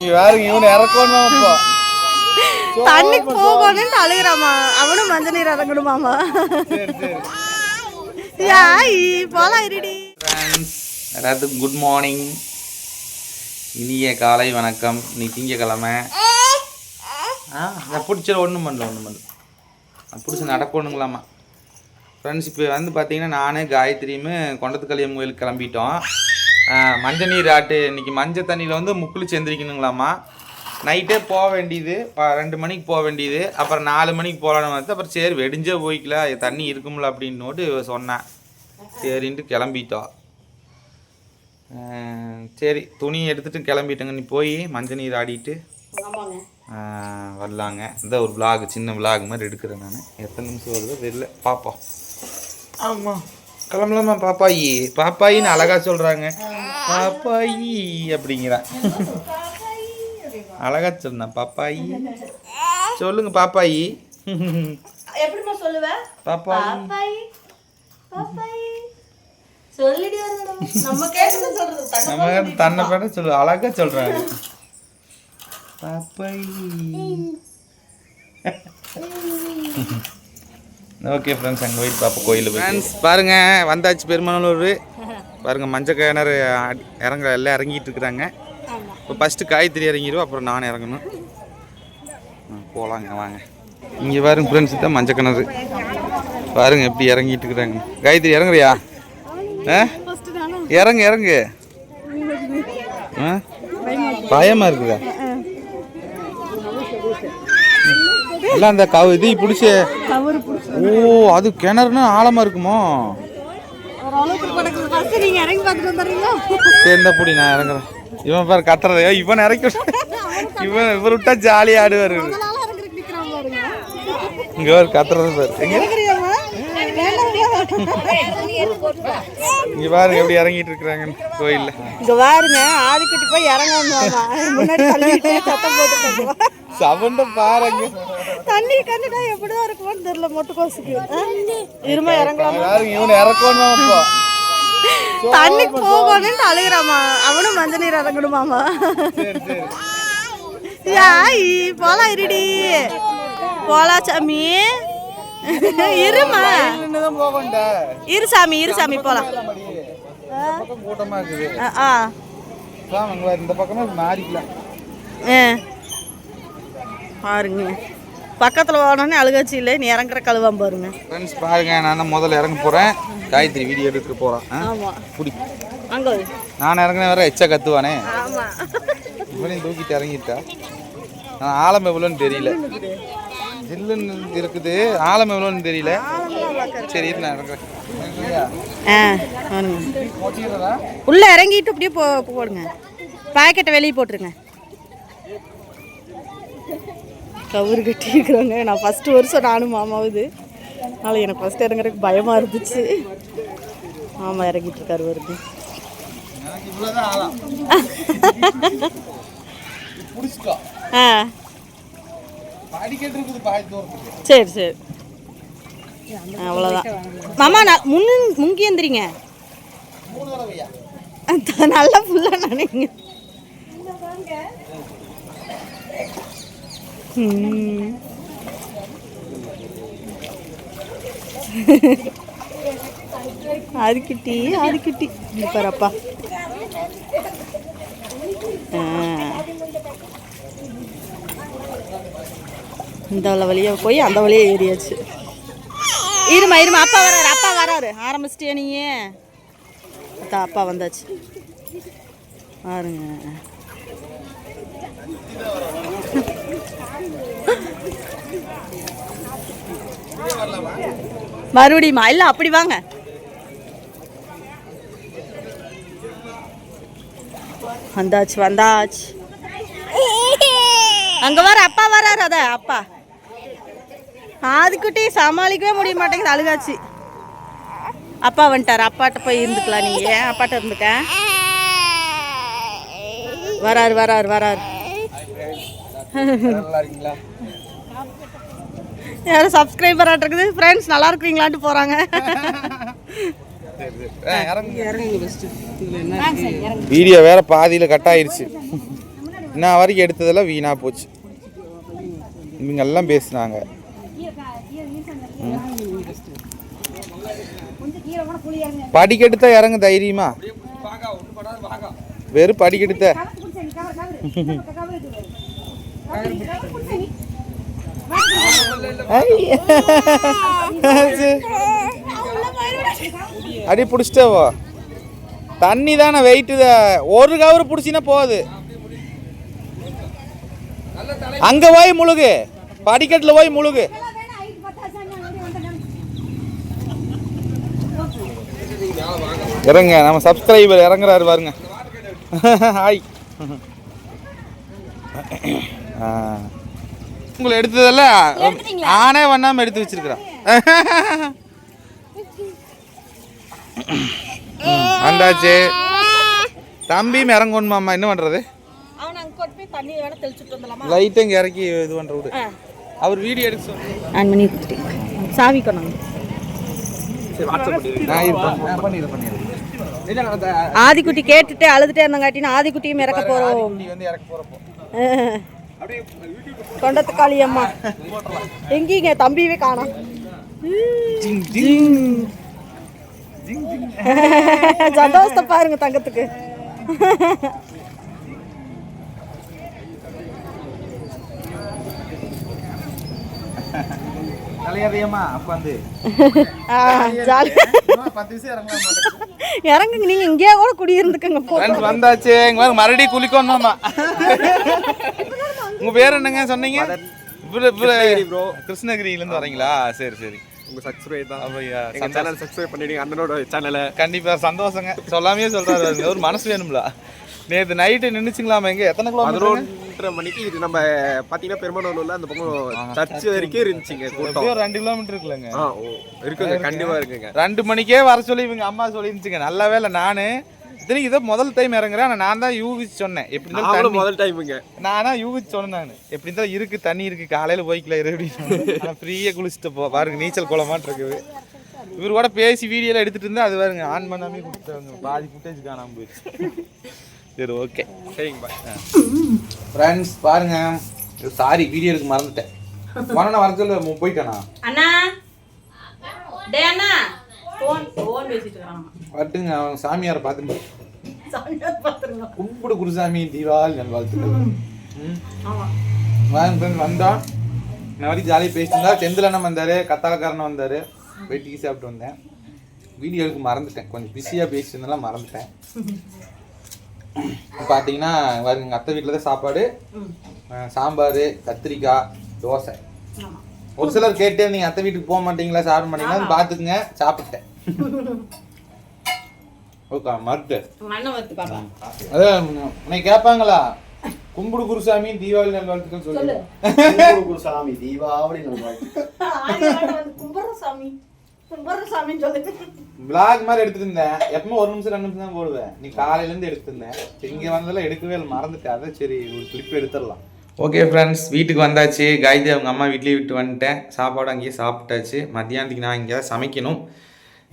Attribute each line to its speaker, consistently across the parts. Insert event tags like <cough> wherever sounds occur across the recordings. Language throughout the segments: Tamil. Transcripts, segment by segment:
Speaker 1: <laughs> தண்ணிக்கு போகணும்னு அழுகுறாமா அவனும் மஞ்சள் நீர் இறங்கணுமாமா போலாம் இருடி.
Speaker 2: ஃப்ரெண்ட்ஸ் எல்லாத்துக்கும் குட் மார்னிங் இனிய காலை வணக்கம். இன்னைக்கு திங்கக்கிழமை. ஆ நான் பிடிச்சல ஒன்றும் பண்ணல ஒன்றும் பண்ணல. நான் பிடிச்சி நடக்கணுங்களாம்மா. ஃப்ரெண்ட்ஸ் இப்போ வந்து பார்த்தீங்கன்னா நானே காயத்ரியும் கொண்டத்துக்கலியம் கோயிலுக்கு கிளம்பிட்டோம். மஞ்சள் நீர் ஆட்டு. இன்னைக்கு மஞ்சள் தண்ணியில் வந்து முக்குளிச்சு எந்திரிக்கணுங்களாம்மா நைட்டே போக வேண்டியது. ரெண்டு மணிக்கு போக வேண்டியது. அப்புறம் நாலு மணிக்கு போகலான்னு வந்து அப்புறம் சரி வெடிஞ்சே போய்க்கலாம் தண்ணி இருக்கும்ல அப்படின்னோட்டு சொன்னேன். சரின்ட்டு கிளம்பிட்டோம். சரி துணி எடுத்துட்டு கிளம்பிட்டேங்க. நீ போய் மஞ்சள் நீர் ஆடிட்டு வரலாங்க. இந்த ஒரு vlog சின்ன vlog மாதிரி எடுக்கிறேன் நான். எத்தனை நிமிஷம் வருதோ தெரியல. பார்ப்போம் ஆமாம் கிளம்பலாமா பாப்பாயி. பாப்பாயின்னு அழகா சொல்கிறாங்க பாப்பாயி அப்படிங்கிறான் அழகா சொன்னேன் பாப்பாயி. சொல்லுங்க பாப்பாயி.
Speaker 1: எப்படிமா சொல்லுவ?
Speaker 2: பாப்பாயி.
Speaker 1: நம்ம
Speaker 2: தன்னை பேர சொல்லு அழகா சொல்றாங்க. பாப்பாய். ஓகே ஃப்ரெண்ட்ஸ் அங்கே போயிட்டு பாப்பா கோயில் ஃப்ரெண்ட்ஸ் பாருங்க வந்தாச்சு பெருமானூர். பாருங்க மஞ்சள் கிணறு இறங்க எல்லாம் இறங்கிட்டு இருக்கிறாங்க இப்போ ஃபஸ்ட்டு காய்கறி இறங்கிடுவோம் அப்புறம் நான் இறங்கணும். ஆ, போலாங்க வாங்க. இங்கே பாருங்க ஃப்ரெண்ட்ஸ் தான் மஞ்சள் கிணறு பாருங்க எப்படி இறங்கிட்டு இருக்கிறாங்க காயத்ரி இறங்குறியா? ஆ? இறங்கு இறங்கு. ஆ? பயமா இருக்குதா? எல்லாம் அந்த கவு இது பிடிச்சி ஓ அது கிணறுனா ஆழமா இருக்குமோ?
Speaker 1: ஓரளவுக்கு படக்குது. ஃபர்ஸ்ட் நீங்க இறங்கி பார்த்துட்டு வந்துடுறீங்களா?
Speaker 2: சரி இந்த புடி நான் இறங்குறேன். இவன் பாரு கத்துறது. ஏய், இவன் இறக்கி இவன் இவர் விட்டா ஜாலியா ஆடுவாரு. இங்க ஒரு கத்துறது பாரு. எங்க? இங்க பாருங்க எப்படி இறங்கிட்டு இருக்கிறாங்க கோயில்ல.
Speaker 1: இங்க பாருங்க ஆதிக்குட்டி போய் இறங்கணுமாமா முன்னாடி சத்தம் போட்டு.
Speaker 2: சவுண்ட பாருங்க.
Speaker 1: தண்ணி கண்டுட்டா எப்படிதான் இருக்குமோன்னு தெரியல மொட்டு கோசுக்கு. இருமா இறங்கலாமா?
Speaker 3: இவனை இறக்கணும்
Speaker 1: தண்ணிக்கு போகணும்னு அழுகுறாமா அவனும் மஞ்சள் நீர் இறங்கணுமாமா யாய் போலாம் இருடி. போலாம் சாமி. இருமா. இரு சாமி இரு சாமி போலாம்.
Speaker 3: கூட்டமா இருக்குது.
Speaker 1: ஆ,
Speaker 3: இந்த பக்கமா மாறிக்கலாம்.
Speaker 1: பாருங்க. பக்கத்தில் போனோடனே அழுகாச்சி இல்லை நீ இறங்குற கழுவாம பாருங்க.
Speaker 2: ஃப்ரெண்ட்ஸ் பாருங்க நான் முதல்ல இறங்க போறேன். காயத்ரி வீடியோ எடுத்துட்டு போறேன் ஆ?
Speaker 1: ஆமா.
Speaker 2: புடி.
Speaker 1: அங்கே
Speaker 2: நான் இறங்கின வேற எச்சா கத்துவானே.
Speaker 1: ஆமா.
Speaker 2: இவனையும் தூக்கிட்டு இறங்கிட்டா. நான் ஆழம் எவ்வளோன்னு தெரியல. ஜில்லுன்னு இருக்குது. ஆழம் எவ்வளோன்னு தெரியல. சரி நான் இறங்குறேன்?
Speaker 1: ஆ? உள்ள இறங்கிட்டு அப்படியே போ போடுங்க. பாக்கெட்டை வெளியே போட்டுருங்க. கவுரு கட்டி இருக்கிறாங்க நான் ஃபஸ்ட்டு வருஷம் நானும் மாமாவுது. அதனால் எனக்கு ஃபஸ்ட்டு இறங்குறதுக்கு பயமாக இருந்துச்சு. மாமா இறங்கிட்டு இருக்காரு வருது. <laughs> ஆ
Speaker 3: படிக்கட்டு இருக்குது பாதி தூரத்துக்கு
Speaker 1: சரி சரி. அவ்வளோதான் மாமா நான் முன்னு முங்கி எந்திரிங்க. நல்லா ஃபுல்லாக நினைங்க. ஆதிக்குட்டி ஆதிக்குட்டி. இங்க பாருப்பா ஆ. இந்த வழியாக போய் அந்த வழியே ஏறியாச்சு. இருமா இருமா அப்பா வராரு அப்பா வராரு. ஆரம்பிச்சிட்டியா நீயே? அத்தா அப்பா வந்தாச்சு. பாருங்க. மறுபடியுமா? இல்ல அப்படி வாங்க. வந்தாச்சு வந்தாச்சு. அங்க வர அப்பா வராரு அத அப்பா. ஆதிக்குட்டி சமாளிக்கவே முடிய மாட்டேங்குது அழுகாச்சு. அப்பா வந்துட்டார். அப்பாட்ட போய் இருந்துக்கலாம் நீங்க அப்பாட்ட இருந்துக்க? வராரு வராரு வராரு. யாரும் சப்ஸ்கிரைபர் இருக்குது. ஃப்ரெண்ட்ஸ் நல்லா இருக்கிறீங்களான்ட்டு போறாங்க.
Speaker 2: வீடியோ வேற பாதியில் கட் ஆயிருச்சு. இன்ன வரைக்கும் எடுத்ததெல்லாம் வீணாக போச்சு. இவங்கெல்லாம் பேசுனாங்க. படிக்கெடுத்த இறங்க தைரியமா. வெறும் படிக்கெடுத்த. அடி பிடிச்சிட்டவோ தண்ணி தானே வெயிட்டு ஒரு கவர் பிடிச்சினா போகுது. அங்க போய் முழுகு. படிக்கட்டில் போய் முழுகு. இறங்க நம்ம சப்ஸ்கிரைபர் இறங்குறாரு பாருங்க. ஹாய். உங்களை எடுத்ததில்ல? ஆனே பண்ணாம எடுத்து வச்சிருக்கிறேன் <laughs> வந்தாச்சு. தம்பியும் இறங்கணுமாம்மா என்ன பண்றது?
Speaker 1: அவன் அங்கே கொண்டு போய் தண்ணி வேணா தெளிச்சுட்டு வந்துடலாமா?
Speaker 2: லைட்டை இங்கே இறக்கி இது விடு. அவர் வீடியோ எடுக்க சொல்லி
Speaker 1: ஆன் பண்ணி கொடுத்துட்டேன். சாவி கொண்டாங்க
Speaker 2: நான் இது பண்ண- பண்ணிடு பண்ணிடு.
Speaker 1: ஆதிக்குட்டி கேட்டுட்டு அழுதுட்டே இருந்தங்காட்டின்னு ஆதிக்குட்டியும் இறக்க போறோம்.
Speaker 2: நீ வந்து இறக்க போறப்போ.
Speaker 1: தொண்டத்து காளியம்மா எங்கீங்க? தம்பியவே காணோம். சந்தோஷத்தை பாருங்க தங்கத்துக்கு.
Speaker 2: தலையாதையம்மா
Speaker 1: இறங்குங்க நீங்க இங்கேயே கூட குடியிருந்துக்குங்க
Speaker 2: ஃப்ரெண்ட்ஸ் வந்தாச்சு. இங்க மறுபடியும் குளிக்கணுமாமா உங்க பேர் என்னங்க சொன்னீங்க? கிருஷ்ணகிரியில இருந்து வரீங்களா? சரி சரி.
Speaker 4: உங்க சப்ஸ்கிரைப் தான். எங்க சேனல் சப்ஸ்கிரைப் பண்ணிடுங்க அண்ணனோட சேனலை
Speaker 2: கண்டிப்பா சந்தோஷங்க. சொல்லாமே சொல்றாரு. பாருங்க. ஒரு மனசு வேணும்ல. நேத்து நைட்டு நின்னுச்சுங்களாமா எங்க? எத்தனை கிலோமீட்டர்
Speaker 4: பதினொன்றரை மணிக்கு இது நம்ம பாத்தீங்கன்னா பெருமானூர்ல அந்த பக்கம் சர்ச் வரைக்கும் இருந்துச்சுங்க கூட்டம்.
Speaker 2: ரெண்டு கிலோமீட்டர் இருக்குல்லங்க.
Speaker 4: ஆ இருக்குங்க கண்டிப்பா இருக்குங்க.
Speaker 2: ரெண்டு மணிக்கே வர சொல்லி இவங்க அம்மா சொல்லிருந்துச்சுங்க நல்ல வேலை நானு. இத்தனைக்கு இதை முதல் டைம் இறங்குறேன் நான் தான் யூகிச்சு சொன்னேன். எப்படி இருந்தாலும்
Speaker 4: முதல் டைமுங்க
Speaker 2: நானா யூகிச்சு சொன்னேன் நான். எப்படி இருந்தாலும் இருக்கு தண்ணி இருக்கு காலையில போய்க்கல இரு அப்படின்னு ஃப்ரீயா குளிச்சுட்டு போ பாருங்க நீச்சல் குளமாட்டு இருக்குது இவர். கூட பேசி வீடியோல எடுத்துட்டு இருந்தா அது பாருங்க ஆன் பண்ணாமே கொடுத்தாங்க பாதி ஃபுட்டேஜ் காணாம போயிடுச்சு. சரி ஓகே
Speaker 4: சரிங்க பாய்
Speaker 2: ஃப்ரெண்ட்ஸ் பாருங்க. சாரி வீடியோ எடுக்க மறந்துட்டேன். வரணும் வர சொல்ல போயிட்டானா?
Speaker 1: அண்ணா. டே அண்ணா. ஃபோன் ஃபோன் பேசிட்டு இருக்கான்
Speaker 2: வரட்டுங்க அவங்க சாமியாரை பார்த்துட்டு
Speaker 1: சாமியார்
Speaker 2: கும்பிடு குருசாமி தீபாவளி நல்வாழ்த்துக்கள் ம்.
Speaker 1: ஆமா.
Speaker 2: வாங்க ஃப்ரெண்ட்ஸ் வந்தோம் நான் வரைக்கும் ஜாலியாக பேசிட்டு இருந்தா செந்திலண்ணன் வந்தார்? கத்தாலக்காரன் வந்தார். வெட்டிக்கு சாப்பிட்டு வந்தேன். வீடியோ எடுக்க மறந்துட்டேன். கொஞ்சம் பிஸியாக பேசிட்டு இருந்தாலும் மறந்துட்டேன். பார்த்தீங்கன்னா எங்கள் அத்தை வீட்டில் தான் சாப்பாடு சாம்பார் கத்திரிக்காய் தோசை.
Speaker 1: ஆமா.
Speaker 2: ஒரு சிலர் கேட்டு நீங்கள் அத்தை வீட்டுக்கு போக மாட்டீங்களா சாப்பிட மாட்டீங்களான்னு பார்த்துக்குங்க சாப்பிட்டேன். <laughs> ஓகே மறுத்து அதான் உன்னை கேட்பாங்களா? கும்பிடு குருசாமி தீபாவளி நல்வாழ்த்துக்கள் சொல்லு.
Speaker 3: குருசாமி தீபாவளி நல்வாழ்த்து
Speaker 1: கும்பர சாமி. கும்பர சாமின்னு சொல்லு
Speaker 2: vlog மாதிரி எடுத்துட்டு இருந்தேன் எப்பவுமே ஒரு நிமிஷம் ரெண்டு நிமிஷம் தான் போடுவேன். நீ காலையில இருந்து எடுத்திருந்தேன். சரி, இங்க வந்ததெல்லாம் எடுக்கவே இல்லை. மறந்துட்டேன். அதான் சரி ஒரு கிளிப் எடுத்துடலாம். ஓகே ஃப்ரெண்ட்ஸ் வீட்டுக்கு வந்தாச்சு. காயத்ரி அவங்க அம்மா வீட்லேயே விட்டு வந்துட்டேன். சாப்பாடு அங்கேயே சாப்பிட்டாச்சு. மத்தியானத்துக்கு நான் இங்கே சமைக்கணும்.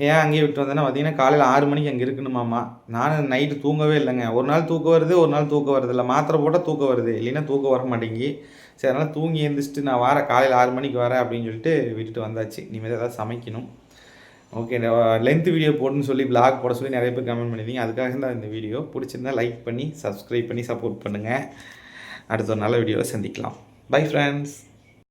Speaker 2: ஏன் அங்கேயே விட்டு வந்தேன்னா பார்த்தீங்கன்னா காலையில் ஆறு மணிக்கு அங்கே இருக்கணுமாம்மா. நானும் நைட்டு தூங்கவே இல்லைங்க. ஒரு நாள் தூக்கம் வருது ஒரு நாள் தூக்கம் வருது இல்லை. மாத்திரை போட்டால் தூக்கம் வருது. இல்லைன்னா தூக்கம் வர மாட்டேங்கி. சரி அதனால் தூங்கி எழுந்திரிச்சிட்டு நான் வரேன். காலையில் ஆறு மணிக்கு வரேன் அப்படின்னு சொல்லிட்டு விட்டுட்டு வந்தாச்சு. இனிமேல் ஏதாவது சமைக்கணும். ஓகே லென்த் வீடியோ போடுன்னு சொல்லி பிளாக் போட சொல்லி நிறைய பேர் கமெண்ட் பண்ணியிருந்தீங்க அதுக்காக தான் இந்த வீடியோ பிடிச்சிருந்தா லைக் பண்ணி சப்ஸ்கிரைப் பண்ணி சப்போர்ட் பண்ணுங்கள் அடுத்த ஒரு நல்ல வீடியோவை சந்திக்கலாம். Bye friends